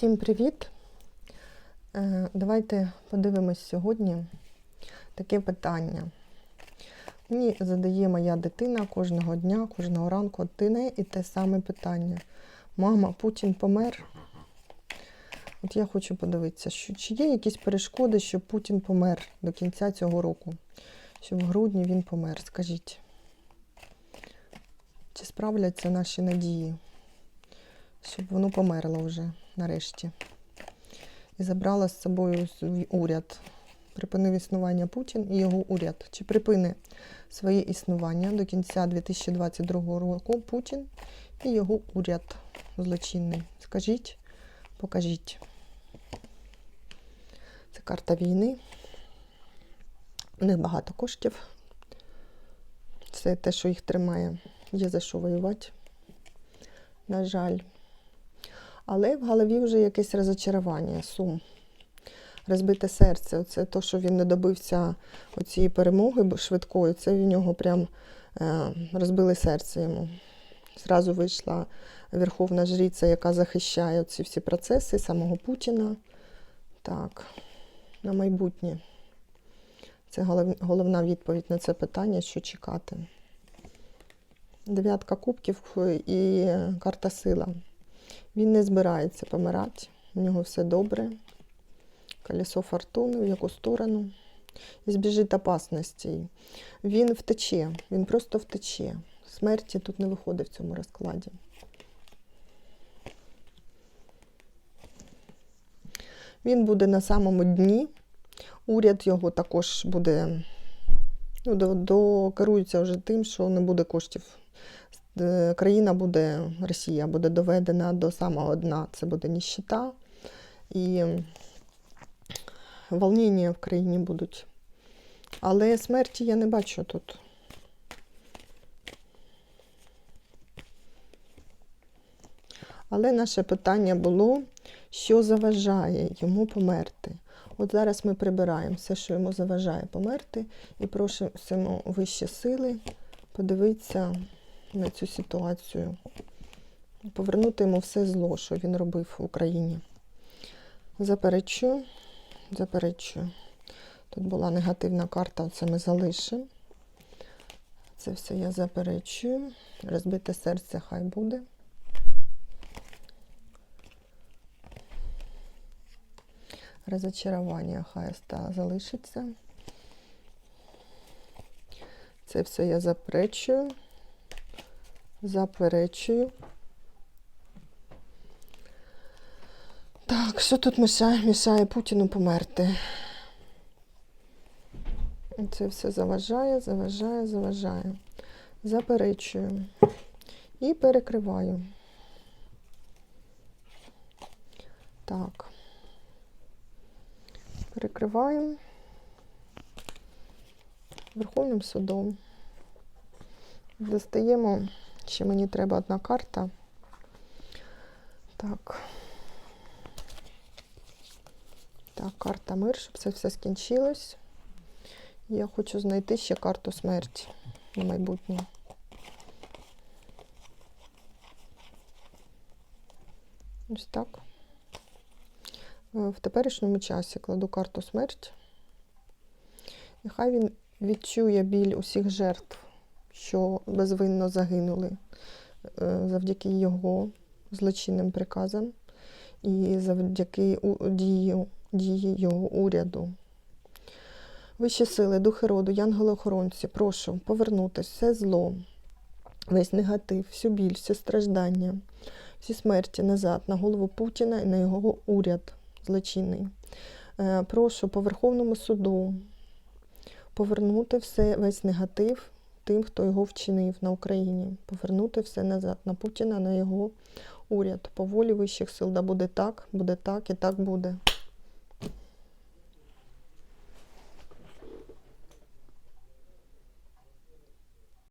Всім привіт! Е, Давайте подивимось сьогодні таке питання. Мені задає моя дитина кожного дня, кожного ранку одне і те саме питання. Мама, Путін помер. От я хочу подивитися, що, чи є якісь перешкоди, щоб Путін помер до кінця цього року, щоб в грудні він помер. Скажіть, чи справляться наші надії, щоб воно померло вже нарешті? І забрала з собою свій уряд. Припинив існування Путін і його уряд. Чи припине своє існування до кінця 2022 року Путін і його уряд злочинний? Скажіть, покажіть. Це карта війни. У них багато коштів. Це те, що їх тримає. Є за що воювати. На жаль. Але в голові вже якесь розочарування, сум, розбите серце. Оце то, що він не добився цієї перемоги швидкої, це в нього прям е, розбили серце йому. Зразу вийшла верховна жриця, яка захищає ці всі процеси самого Путіна. Так, на майбутнє. Це голов, головна відповідь на це питання, що чекати. Дев'ятка кубків і карта сила. Він не збирається помирати, у нього все добре. Колесо фортуни, в яку сторону. І збіжить опасностей. Він втече, він просто втече. Смерті тут не виходить в цьому розкладі. Він буде на самому дні. Уряд його також буде, ну, до, до, керується вже тим, що не буде коштів країна буде, Росія буде доведена до самого дна. Це буде ніщита і волнення в країні будуть. Але смерті я не бачу тут. Але наше питання було, що заважає йому померти. От зараз ми прибираємо все, що йому заважає померти, і просимо вищі сили подивитися на цю ситуацію. Повернути йому все зло, що він робив в Україні. Заперечую, заперечую. Тут була негативна карта, це ми залишимо. Це все я заперечую. Розбите серце хай буде. Розочарування хай залишиться. Це все я заперечую. Заперечую. Так, що тут мішає? Мішає Путіну померти. Це все заважає, заважає, заважає. Заперечую. І перекриваю. Так. Перекриваю Верховним судом. Достаємо, ще мені треба одна карта. Так. Так, карта мир, щоб це все скінчилось. Я хочу знайти ще карту смерті на майбутнє. Ось так. В теперішньому часі кладу карту смерть. І хай він відчує біль усіх жертв що безвинно загинули е, завдяки його злочинним приказам і завдяки дії, дії його уряду. Вищі сили, духи роду, янголи-охоронці, прошу повернути все зло, весь негатив, всю біль, всі страждання, всі смерті назад на голову Путіна і на його уряд злочинний. Е, прошу по Верховному суду повернути все, весь негатив тим, хто його вчинив на Україні, повернути все назад на Путіна, на його уряд. По волі вищих сил, да буде так, буде так і так буде.